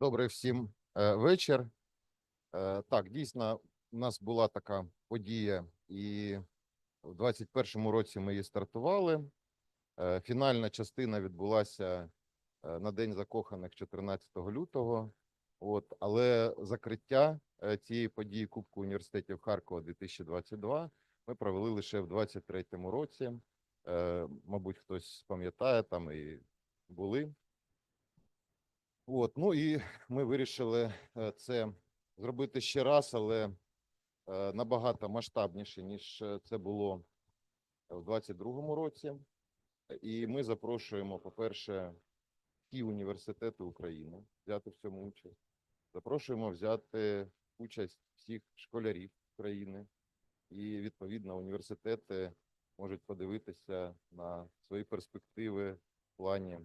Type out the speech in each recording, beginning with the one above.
Добрий всім е, вечір. Е, Так, дійсно, у нас була така подія, і в 21-му році ми її стартували. Е, Фінальна частина відбулася на День закоханих 14 лютого. От, але закриття цієї події Кубку університетів Харкова 2022 ми провели лише в 23-му році. Мабуть, хтось пам'ятає, там і були. От, ну і ми вирішили е, це зробити ще раз, але е, набагато масштабніше, ніж е, це було в 22-му році. І ми запрошуємо, по-перше, ті університети України взяти в цьому участь. Запрошуємо взяти участь всіх школярів України, і відповідно університети можуть подивитися на свої перспективи в плані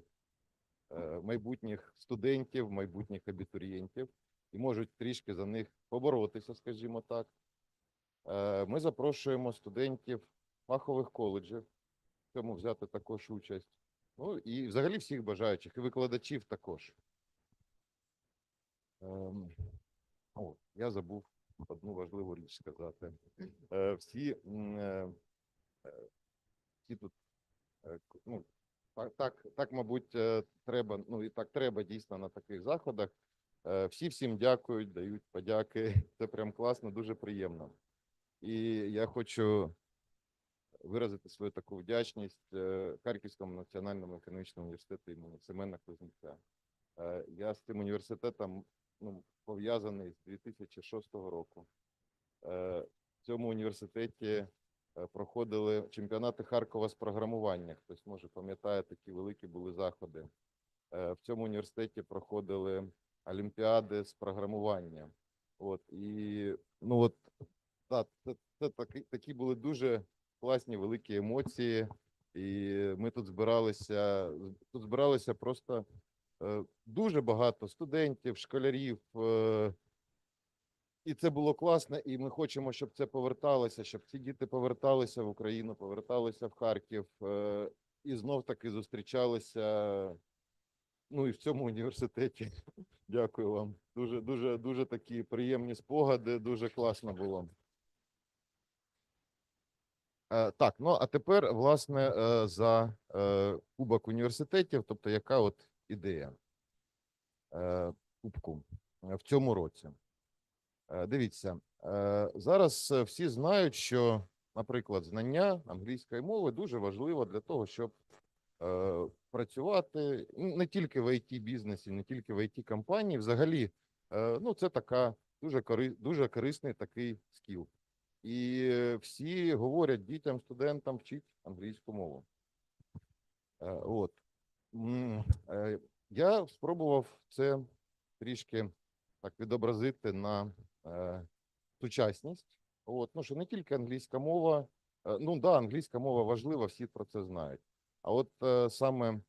майбутніх студентів, майбутніх абітурієнтів і можуть трішки за них поборотися, скажімо так. Е, Ми запрошуємо студентів фахових коледжів в цьому взяти також участь. Ну і взагалі всіх бажаючих, і викладачів також. Ем, О, я забув одну важливу річ сказати. Е, Всі, е, е, всі тут е, ну, так, так, так, мабуть, е, треба. Ну і так треба дійсно на таких заходах. Е, Всі всім дякують, дають подяки. Це прям класно, дуже приємно. І я хочу виразити свою таку вдячність е, Харківському національному економічному університету імені Семена Кузнеця. Я з цим університетом ну, пов'язаний з 2006 року. В цьому університеті проходили чемпіонати Харкова з програмування. Хтось може пам'ятає, такі великі були заходи. Е, В цьому університеті проходили олімпіади з програмування. От і ну от так, це, це такі, такі були дуже класні великі емоції. І ми тут збиралися, тут збиралися просто е, дуже багато студентів, школярів. Е, і це було класно, і ми хочемо, щоб це поверталося, щоб ці діти поверталися в Україну, поверталися в Харків е, і знов таки зустрічалися. Ну і в цьому університеті. Дякую вам. Дуже, дуже, дуже такі приємні спогади. Дуже класно було. Е, Так, ну а тепер, власне, е, за Кубок університетів, тобто яка от ідея Кубку в цьому році? Е, Дивіться, е, зараз е, всі знають, що, наприклад, знання англійської мови дуже важливо для того, щоб працювати не тільки в it бізнесі, не тільки в it компанії. Взагалі, ну це така дуже кори, дуже корисний такий скіл. І всі говорять дітям, студентам вчіть англійську мову. От я спробував це трішки так відобразити на е, сучасність. От, ну що не тільки англійська мова, е, ну да, англійська мова важлива, всі про це знають. А от е, саме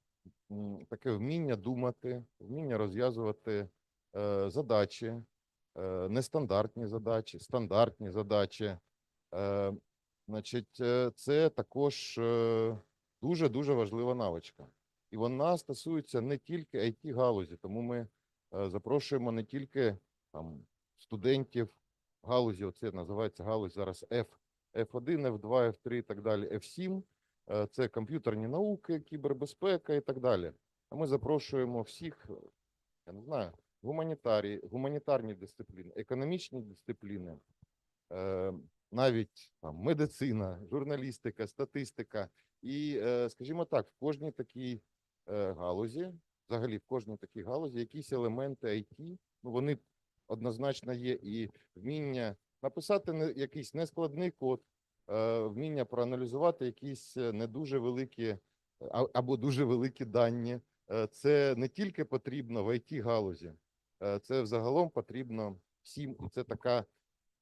таке вміння думати, вміння розв'язувати е, задачі, нестандартні задачі, стандартні задачі. Значить, це також дуже дуже важлива навичка. І вона стосується не тільки it галузі, тому ми запрошуємо не тільки там студентів галузі, оце називається галузь зараз F, F1, F2, F3 і так далі, F7. Е, Це комп'ютерні науки, кібербезпека і так далі. А ми запрошуємо всіх, е, я не знаю, гуманітарії, гуманітарні дисципліни, економічні дисципліни, е, навіть там медицина, журналістика, статистика. І, скажімо так, в кожній такій галузі, взагалі в кожній такій галузі, якісь елементи IT, ну вони однозначно є, і вміння написати якийсь нескладний код, е, вміння проаналізувати якісь е, не дуже великі або дуже великі дані. Е, Це не тільки потрібно в it галузі, е, це взагалом потрібно всім. І це така,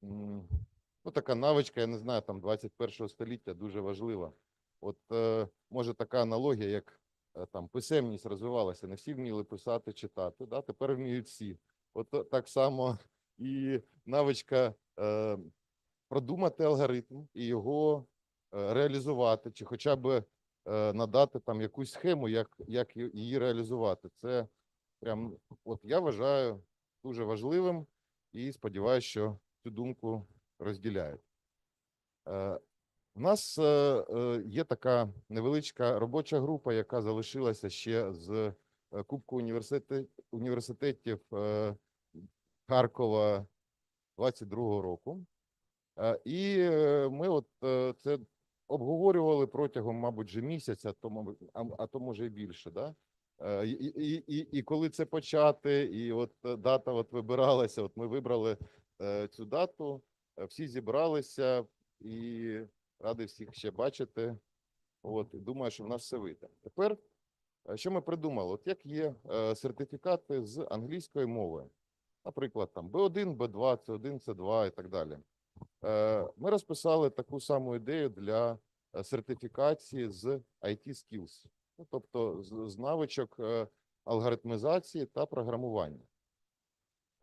ну, така навичка, я не знаю, там 21 століття дуже важлива. От е, може така аналогія, як е, там писемність розвивалася, не всі вміли писати, читати. Да? Тепер вміють всі. От так само і навичка е, продумати алгоритм і його е, реалізувати, чи хоча б е, надати там якусь схему, як, як її реалізувати. Це прям, от я вважаю дуже важливим і сподіваюся, що цю думку розділяють. Е, У нас е, є така невеличка робоча група, яка залишилася ще з Кубку університет, університетів е, Харкова 22-го року. Е, І е, ми от е, це обговорювали протягом, мабуть, вже місяця, то, а, то може і більше. Да? Е, І, і, і, і коли це почати, і от е, дата от вибиралася, от ми вибрали е, цю дату, е, всі зібралися і радий всіх ще бачити. От, думаю, що в нас все вийде. Тепер, е, що ми придумали? От як є е, сертифікати з англійської мови, наприклад, там B1, B2, C1, C2 і так далі. Е, Ми розписали таку саму ідею для е, сертифікації з IT skills, ну, тобто з, навичок е, алгоритмізації та програмування.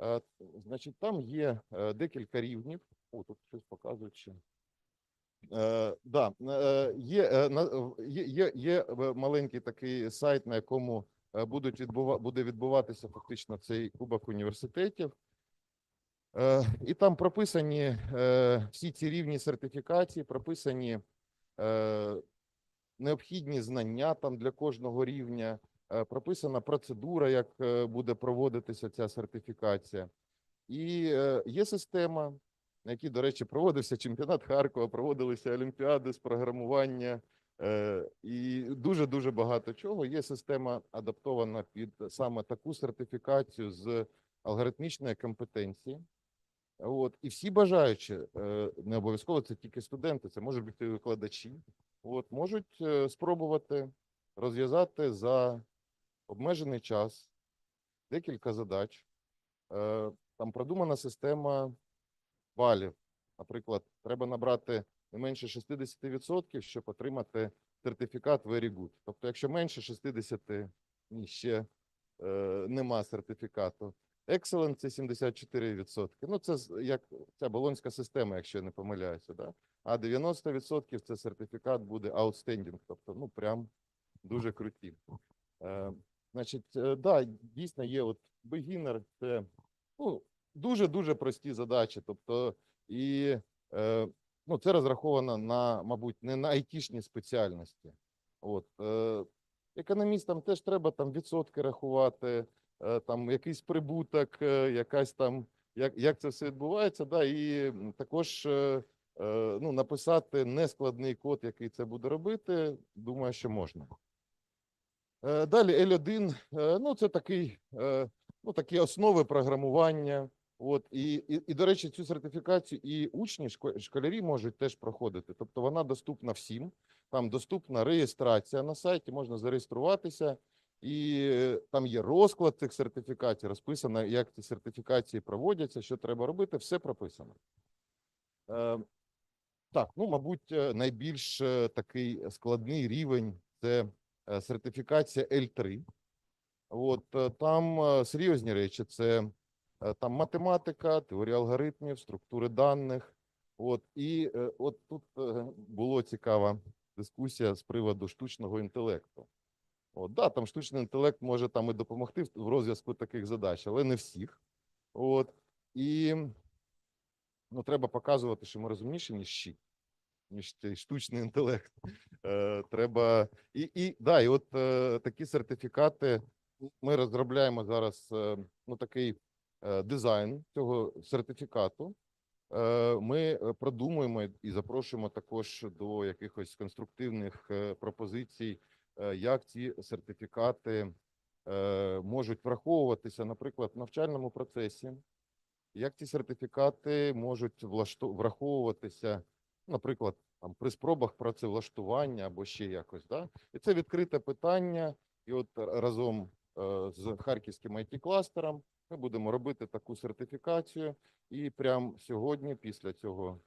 Е, Значить, там є е, декілька рівнів. О, тут щось показують ще. Е, да, е, є, е, є, є, є маленький такий сайт, на якому будуть відбува, буде відбуватися фактично цей кубок університетів. І там прописані всі ці рівні сертифікації, прописані необхідні знання там для кожного рівня, прописана процедура, як буде проводитися ця сертифікація. І є система, на якій, до речі, проводився чемпіонат Харкова, проводилися олімпіади з програмування е, і дуже дуже багато чого. Є система адаптована під саме таку сертифікацію з алгоритмічної компетенції. От, і всі бажаючі, е, не обов'язково це тільки студенти, це можуть бути викладачі. От, можуть е, спробувати розв'язати за обмежений час декілька задач. Е, Там продумана система балів. Наприклад, треба набрати не менше 60%, щоб отримати сертифікат Very Good. Тобто, якщо менше 60, ні, ще е, нема сертифікату. Excellent – це 74%. Ну, це як ця болонська система, якщо я не помиляюся. Да? А 90% це сертифікат буде outstanding, тобто, ну, прям дуже круті. Е, значить, е, да, дійсно є от beginner, це ну, дуже-дуже прості задачі. Тобто, і е, ну, це розраховано на, мабуть, не на айтішні спеціальності. От, е, економістам теж треба там відсотки рахувати, е, там якийсь прибуток, е, якась там, як, як це все відбувається, да, і також е, е, ну, написати нескладний код, який це буде робити, думаю, що можна. Е, Далі L1, е, ну це такий, ну такі основи програмування. От і, і, і до речі, цю сертифікацію і учні, школярі можуть теж проходити. Тобто вона доступна всім. Там доступна реєстрація на сайті, можна зареєструватися, і е, там є розклад цих сертифікатів, розписано, як ці сертифікації проводяться, що треба робити, все прописано. Е, так, ну, мабуть, е, найбільш е, такий складний рівень це сертифікація L3. От там серйозні речі: це там математика, теорія алгоритмів, структури даних. От і е, от тут е, була цікава дискусія з приводу штучного інтелекту. От, да, там штучний інтелект може там і допомогти в- розв'язку таких задач, але не всіх. От і ну, треба показувати, що ми розумніші, ніж щит, ніж цей штучний інтелект. Е, треба і, і да, і от е, такі сертифікати. Ми розробляємо зараз е, ну, такий е, дизайн цього сертифікату. Е, Ми е, продумуємо і запрошуємо також до якихось конструктивних е, пропозицій, е, як ці сертифікати е, можуть враховуватися, наприклад, в навчальному процесі, як ці сертифікати можуть враховуватися, наприклад, там при спробах працевлаштування або ще якось. Да? І це відкрите питання. І от разом е, з харківським it кластером ми будемо робити таку сертифікацію. І прямо сьогодні, після цього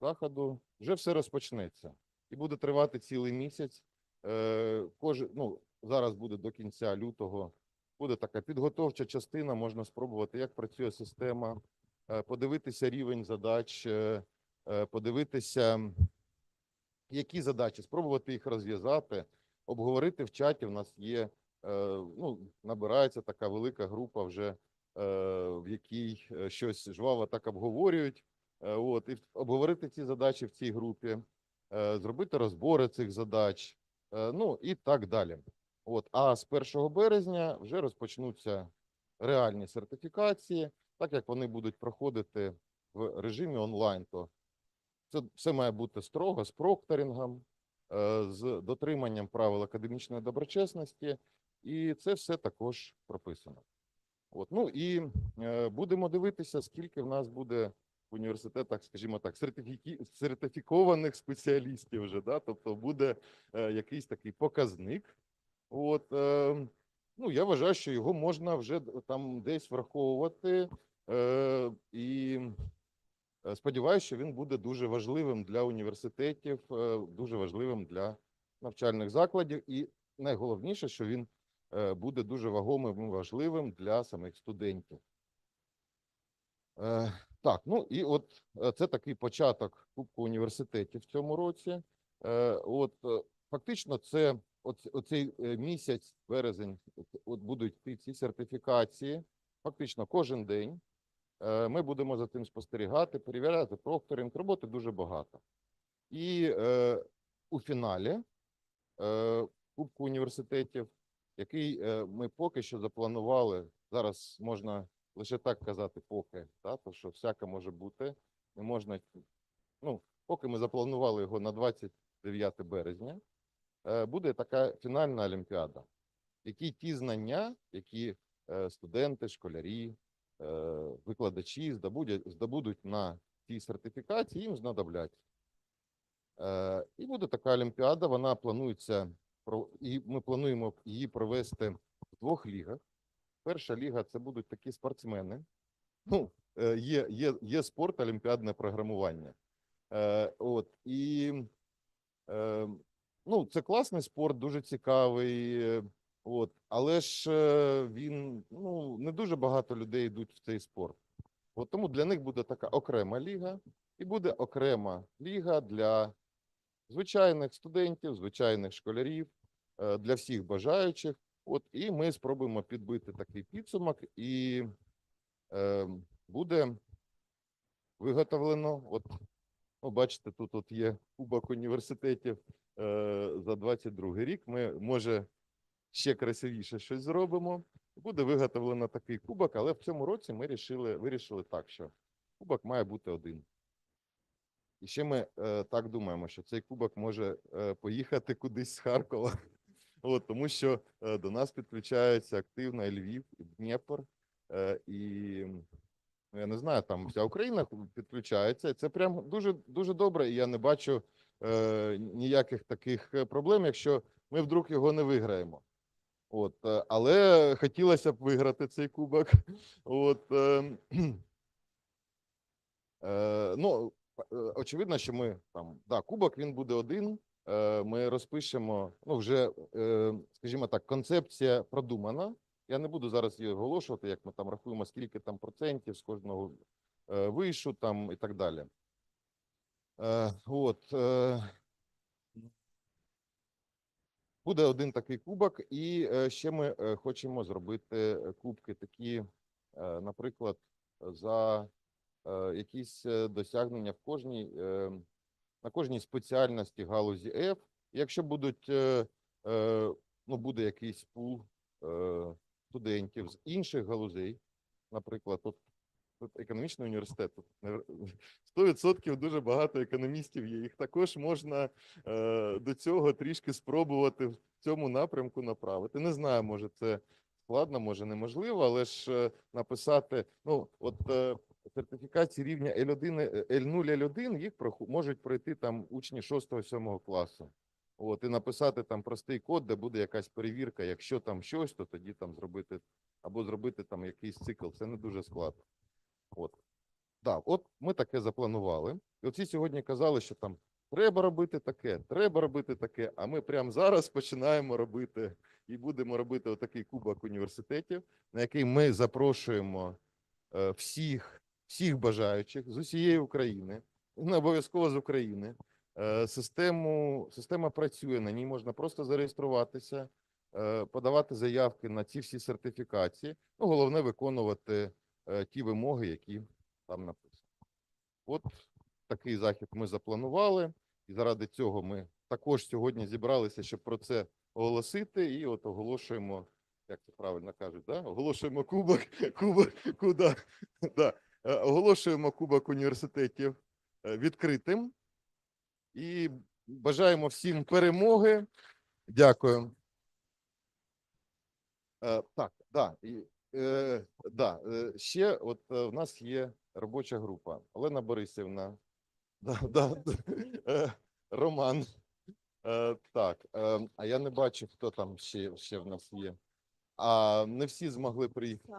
заходу, вже все розпочнеться і буде тривати цілий місяць. Е, кожен, ну, зараз буде до кінця лютого. Буде така підготовча частина. Можна спробувати, як працює система, е, подивитися рівень задач, е, подивитися, які задачі, спробувати їх розв'язати, обговорити в чаті. У нас є ну, набирається така велика група вже, в якій е, щось жваво так обговорюють. Е, От, і обговорити ці задачі в цій групі, е, зробити розбори цих задач, е, ну і так далі. От, а з 1 березня вже розпочнуться реальні сертифікації, так як вони будуть проходити в режимі онлайн, то це все має бути строго з прокторингом, е, з дотриманням правил академічної доброчесності, і це все також прописано. От, ну і е, будемо дивитися, скільки в нас буде в університетах, скажімо так, сертифікі... сертифікованих спеціалістів вже, да? тобто буде е, якийсь такий показник. От, е, ну, я вважаю, що його можна вже там десь враховувати. Е, і е, сподіваюся, що він буде дуже важливим для університетів, е, дуже важливим для навчальних закладів. І найголовніше, що він буде дуже вагомим і важливим для самих студентів. Е, Так, ну і от е, це такий початок Кубку університетів в цьому році. Е, От е, фактично, це оц- оцей е, місяць, березень, от- будуть ці сертифікації. Фактично кожен день. Е, Ми будемо за тим спостерігати, перевіряти прокторинг. Роботи дуже багато. І е, у фіналі е, Кубку університетів, який е, ми поки що запланували, зараз можна лише так казати, поки, та, то що всяке може бути. Не можна, ну, поки ми запланували його на 29 березня, е, буде така фінальна олімпіада, в якій ті знання, які е, студенти, школярі, викладачі здобудуть, здобудуть на цій сертифікації, їм знадобляться. Е, І буде така олімпіада, вона планується, і ми плануємо її провести в двох лігах. Перша ліга це будуть такі спортсмени. Ну, е, є, є, є спорт, олімпіадне програмування. Е, От, і е, ну, це класний спорт, дуже цікавий. е, От, але ж е, він ну, не дуже багато людей йдуть в цей спорт. От тому для них буде така окрема ліга, і буде окрема ліга для звичайних студентів, звичайних школярів, е, для всіх бажаючих. От і ми спробуємо підбити такий підсумок, і е, буде виготовлено. От, ну, бачите, тут от є кубок університетів е, за 22 рік. Ми може ще красивіше щось зробимо. Буде виготовлено такий кубок, але в цьому році ми рішили, вирішили так, що кубок має бути один. І ще ми е, так думаємо, що цей кубок може е, поїхати кудись з Харкова. От, тому що е, до нас підключаються активно Львів, і Дніпр, е, і ну, я не знаю, там вся Україна підключається. Це прям дуже дуже добре. І я не бачу е, ніяких таких е, проблем, якщо ми вдруг його не виграємо. От, е, але хотілося б виграти цей кубок. От, е, е, ну, очевидно, що ми там, да, кубок він буде один. Е, Ми розпишемо, ну, вже, е, скажімо так, концепція продумана. Я не буду зараз її оголошувати, як ми там рахуємо, скільки там процентів з кожного е, вишу там і так далі. Е, От. е, Буде один такий кубок, і е, ще ми е, хочемо зробити е, кубки такі, е, наприклад, за е, якісь е, досягнення в кожній, е, на кожній спеціальності галузі F. Якщо будуть, е, е, ну, буде якийсь пул е, студентів з інших галузей, наприклад, от, тут економічний університет, тут не- 100% дуже багато економістів є. Їх також можна е, до цього трішки спробувати в цьому напрямку направити. Не знаю, може це складно, може неможливо, але ж е, написати, ну от е, сертифікації рівня L1, е, L0, L1, їх можуть пройти там учні 6-7 класу. От, і написати там простий код, де буде якась перевірка. Якщо там щось, то тоді там зробити або зробити там якийсь цикл. Це не дуже складно. От. Да, от ми таке запланували. І оці сьогодні казали, що там треба робити таке, треба робити таке. А ми прямо зараз починаємо робити і будемо робити отакий кубок університетів, на який ми запрошуємо е, всіх, всіх бажаючих з усієї України, не обов'язково з України. Е, Систему, система працює, на ній можна просто зареєструватися, е, подавати заявки на ці всі сертифікації. Ну, головне виконувати е, ті вимоги, які там написані. От такий захід ми запланували, і заради цього ми також сьогодні зібралися, щоб про це оголосити. І от оголошуємо, як це правильно кажуть, да? оголошуємо кубок, кубок, куда, да, оголошуємо кубок університетів е, відкритим. І бажаємо всім перемоги. Дякую. Е, так, да, і, е, да, е, ще от е, в нас є робоча група. Олена Борисівна, да, да, е, Роман. Е, так, е, а я не бачу, хто там ще, ще в нас є. А не всі змогли приїхати.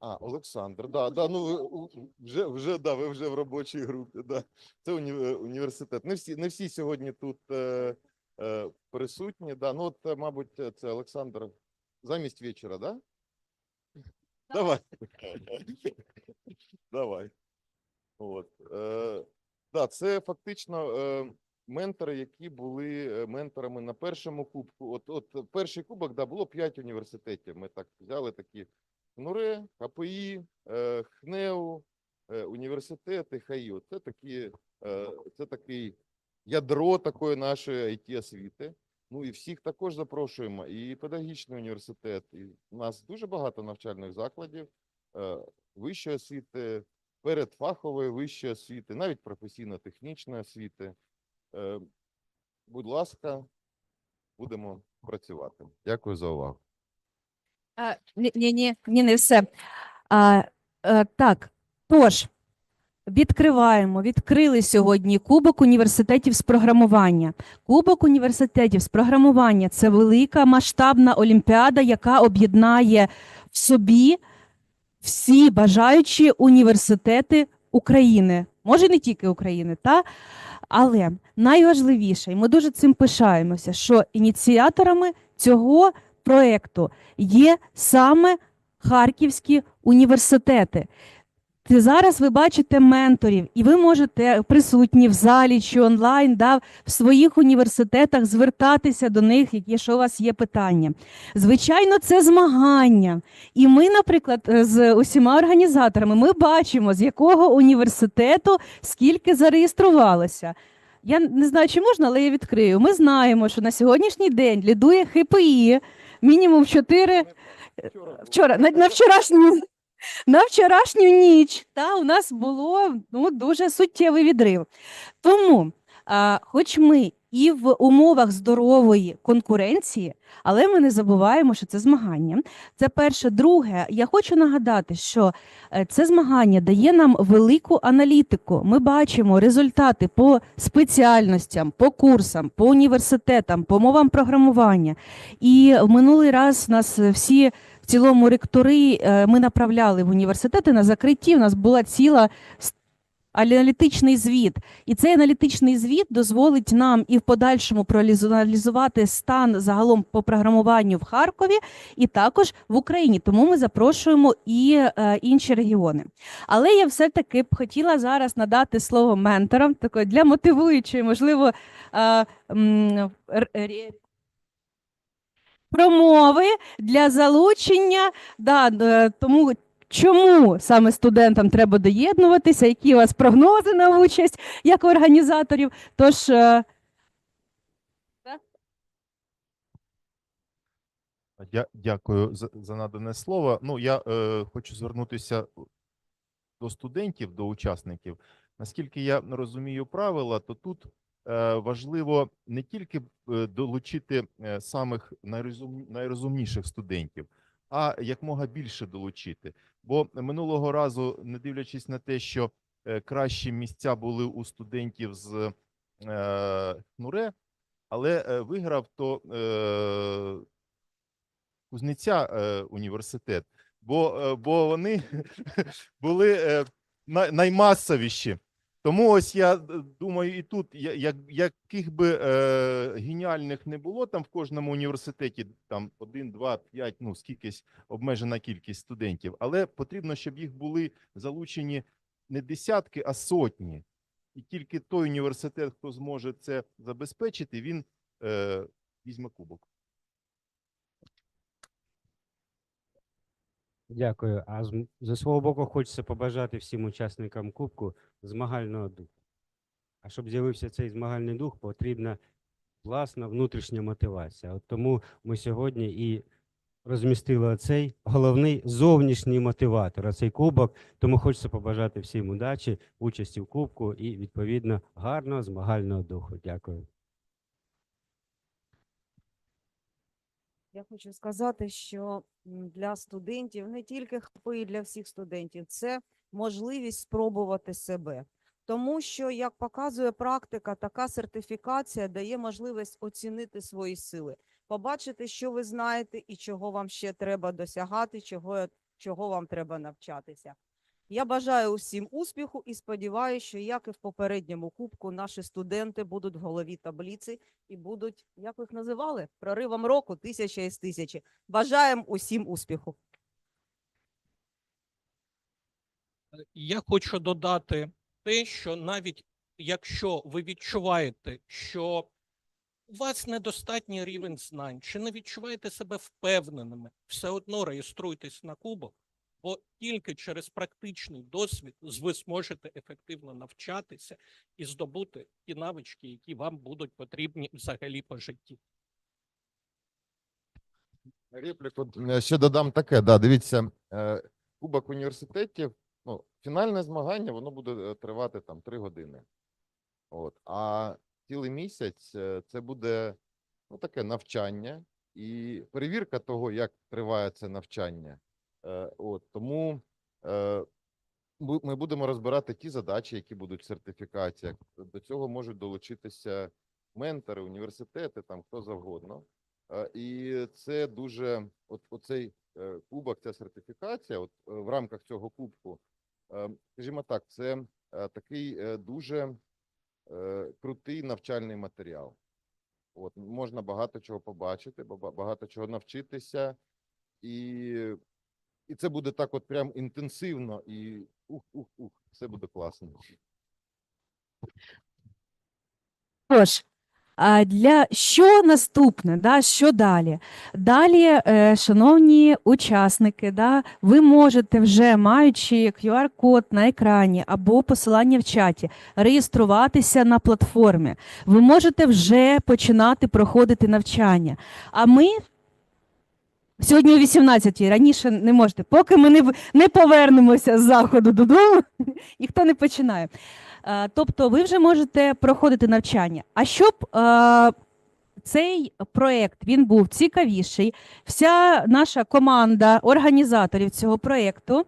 А, Олександр, да, да, ну ви вже, вже, да, ви вже в робочій групі, да. Це уні, е, університет. Не всі, не всі сьогодні тут е, е, присутні, да. Ну, от, е, мабуть, е, це Олександр замість вечора, да? Давай. Давай. От. Е, да, це фактично е, ментори, які були е, менторами на першому кубку. От, от е, перший кубок, да, було п'ять університетів. Ми так взяли такі НУРЕ, ХПІ, е, ХНЕУ, е, університети, ХАІО. Це такі, е, це такий ядро такої нашої it освіти. Ну і всіх також запрошуємо. І педагогічний університет. І у нас дуже багато навчальних закладів вищої освіти, передфахової вищої освіти, навіть професійно-технічної освіти. Будь ласка, будемо працювати. Дякую за увагу. А, ні, ні, ні, ні, не все. А, е, так, тож, відкриваємо, відкрили сьогодні Кубок університетів з програмування. Кубок університетів з програмування це велика масштабна олімпіада, яка об'єднає в собі всі бажаючі університети України. Може, не тільки України, та? але найважливіше, і ми дуже цим пишаємося, що ініціаторами цього проєкту є саме харківські університети. Ти зараз ви бачите менторів, і ви можете присутні в залі чи онлайн да, в своїх університетах звертатися до них, якщо у вас є питання. Звичайно, це змагання. І ми, наприклад, з усіма організаторами ми бачимо, з якого університету скільки зареєструвалося. Я не знаю, чи можна, але я відкрию. Ми знаємо, що на сьогоднішній день лідує ХПІ мінімум 4 вчора на, на вчорашню на вчорашню ніч та у нас було ну дуже суттєвий відрив. Тому, а, хоч ми і в умовах здорової конкуренції, але ми не забуваємо, що це змагання. Це перше. Друге, я хочу нагадати, що е, це змагання дає нам велику аналітику. Ми бачимо результати по спеціальностям, по курсам, по університетам, по мовам програмування. І в минулий раз нас всі в цілому ректори е, ми направляли в університети на закритті. У нас була ціла аналітичний звіт. І цей аналітичний звіт дозволить нам і в подальшому проаналізувати стан загалом по програмуванню в Харкові і також в Україні. Тому ми запрошуємо і е, інші регіони. Але я все-таки б хотіла зараз надати слово менторам, такої для мотивуючої, можливо, е, р- промови для залучення. Да, е, тому чому саме студентам треба доєднуватися, які у вас прогнози на участь як організаторів? Тож е, Дя- Дякую за, за надане слово. Ну, я е, хочу звернутися до студентів, до учасників. Наскільки я розумію правила, то тут е, важливо не тільки е, долучити е, самих найрозум, найрозумніших студентів, а якмога більше долучити. Бо минулого разу, не дивлячись на те, що е, кращі місця були у студентів з е, НУРЕ, але е, виграв то е, Кузнеця е, університет, бо, е, бо вони були най- наймасовіші. Тому ось я е, думаю, і тут, як, яких би е, геніальних не було там в кожному університеті, там один, два, п'ять, ну скількись обмежена кількість студентів, але потрібно, щоб їх були залучені не десятки, а сотні. І тільки той університет, хто зможе це забезпечити, він е, візьме кубок. Дякую. А з, зі свого боку хочеться побажати всім учасникам Кубку змагального духу. А щоб з'явився цей змагальний дух, потрібна власна внутрішня мотивація. От тому ми сьогодні і розмістили цей головний зовнішній мотиватор, цей кубок. Тому хочеться побажати всім удачі, участі в кубку і відповідно гарного змагального духу. Дякую. Я хочу сказати, що для студентів, не тільки ХПИ, для всіх студентів, це можливість спробувати себе. Тому що, як показує практика, така сертифікація дає можливість оцінити свої сили, побачити, що ви знаєте і чого вам ще треба досягати, чого, чого вам треба навчатися. Я бажаю усім успіху і сподіваюся, що, як і в попередньому кубку, наші студенти будуть в голові таблиці і будуть, як їх називали, проривом року тисяча із тисячі. Бажаємо усім успіху. Я хочу додати те, що навіть якщо ви відчуваєте, що у вас недостатній рівень знань, чи не відчуваєте себе впевненими, все одно реєструйтесь на кубок, бо тільки через практичний досвід ви зможете ефективно навчатися і здобути ті навички, які вам будуть потрібні взагалі по житті. Репліку е, ще додам таке. Да, дивіться, е, Кубок університетів, ну, фінальне змагання, воно буде е, тривати там три години. От, а цілий місяць це буде ну, таке навчання і перевірка того, як триває це навчання. Е, От, тому е, ми будемо розбирати ті задачі, які будуть в сертифікаціях. До цього можуть долучитися ментори, університети, там хто завгодно. Е, І це дуже от оцей кубок, ця сертифікація, от в рамках цього кубку, скажімо так, це такий дуже крутий навчальний матеріал. От можна багато чого побачити, багато чого навчитися, і, і це буде так, от прям інтенсивно, і ух, ух, ух, все буде класно. Тож, а для що наступне, да, що далі? Далі, е, шановні учасники, да, ви можете вже, маючи QR-код на екрані або посилання в чаті, реєструватися на платформі. Ви можете вже починати проходити навчання. А ми сьогодні о 18-й, раніше не можете, поки ми не, не повернемося з заходу додому, ніхто не починає. Е, Тобто ви вже можете проходити навчання. А щоб е, цей проєкт був цікавіший, вся наша команда організаторів цього проєкту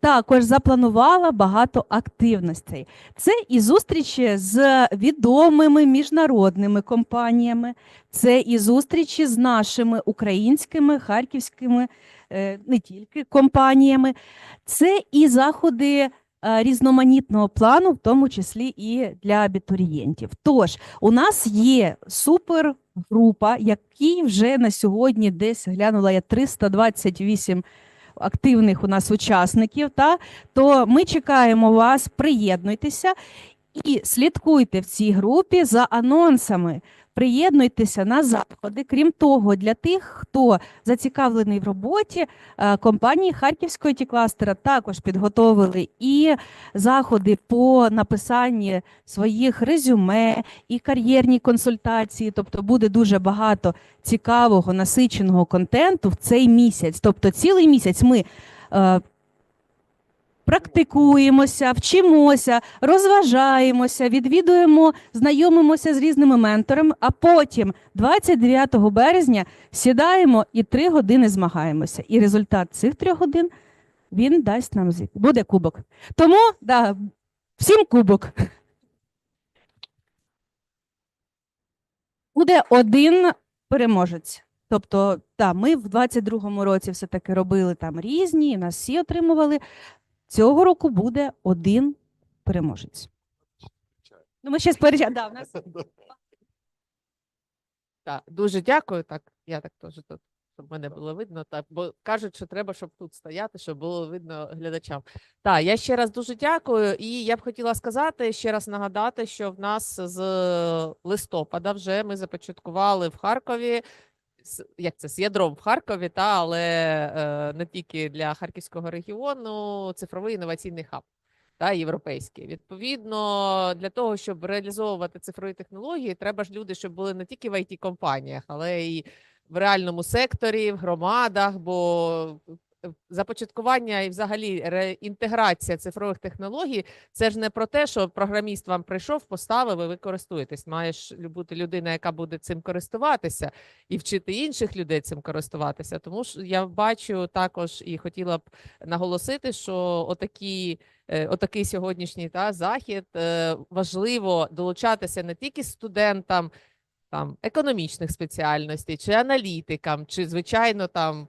також запланувала багато активностей. Це і зустрічі з відомими міжнародними компаніями, це і зустрічі з нашими українськими, харківськими, е, не тільки компаніями, це і заходи е, різноманітного плану, в тому числі і для абітурієнтів. Тож, у нас є супергрупа, якій вже на сьогодні десь глянула я 328 активних у нас учасників. Та? То ми чекаємо вас, приєднуйтеся і слідкуйте в цій групі за анонсами. Приєднуйтеся на заходи. Крім того, для тих, хто зацікавлений в роботі, е, компанії Харківського ті-кластера також підготовили і заходи по написанні своїх резюме, і кар'єрні консультації. Тобто буде дуже багато цікавого, насиченого контенту в цей місяць. Тобто, цілий місяць ми. Практикуємося, вчимося, розважаємося, відвідуємо, знайомимося з різними менторами, а потім, 29 березня, сідаємо і три години змагаємося. І результат цих трьох годин він дасть нам звіт. Буде кубок. Тому да, всім кубок. Буде один переможець. Тобто, да, ми в 22-му році все-таки робили там різні, нас всі отримували. Цього року буде один переможець. Ну, ми ще сперечаємо. Да, нас Так, дуже дякую. Так, я так теж тут, щоб мене було видно. Так, бо кажуть, що треба, щоб тут стояти, щоб було видно глядачам. Так, я ще раз дуже дякую. І я б хотіла сказати, ще раз нагадати, що в нас з листопада вже ми започаткували в Харкові як це, з ядром в Харкові, та, але е, не тільки для Харківського регіону, цифровий інноваційний хаб. Та, європейський. Відповідно, для того, щоб реалізовувати цифрові технології, треба ж люди, щоб були не тільки в it компаніях але й в реальному секторі, в громадах, бо започаткування і взагалі реінтеграція цифрових технологій це ж не про те, що програміст вам прийшов, поставив і ви користуєтесь. Маєш бути людина, яка буде цим користуватися, і вчити інших людей цим користуватися. Тому ж я бачу також і хотіла б наголосити, що отакі. е, Отакий сьогоднішній та захід е, важливо долучатися не тільки студентам там економічних спеціальностей, чи аналітикам, чи звичайно там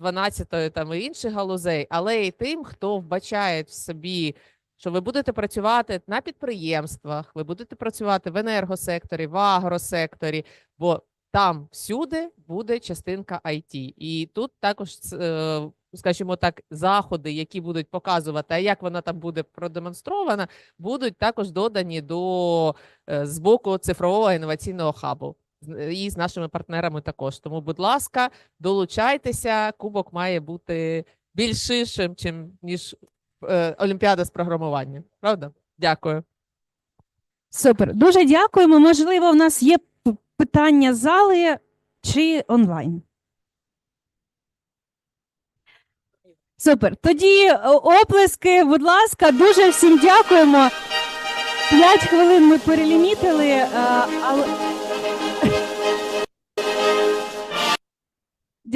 12-ї там і інших галузей, але й тим, хто вбачає в собі, що ви будете працювати на підприємствах, ви будете працювати в енергосекторі, в агросекторі, бо там всюди буде частинка IT. І тут також, е, скажімо так, заходи, які будуть показувати, а як вона там буде продемонстрована, будуть також додані до е, з боку цифрового інноваційного хабу. І з нашими партнерами також. Тому, будь ласка, долучайтеся. Кубок має бути більш чим ніж е, Олімпіада з програмування. Правда? Дякую. Супер. Дуже дякуємо. Можливо, в нас є питання зали чи онлайн. Супер. Тоді е, оплески, будь ласка, дуже всім дякуємо. П'ять хвилин ми перелімітили, е, але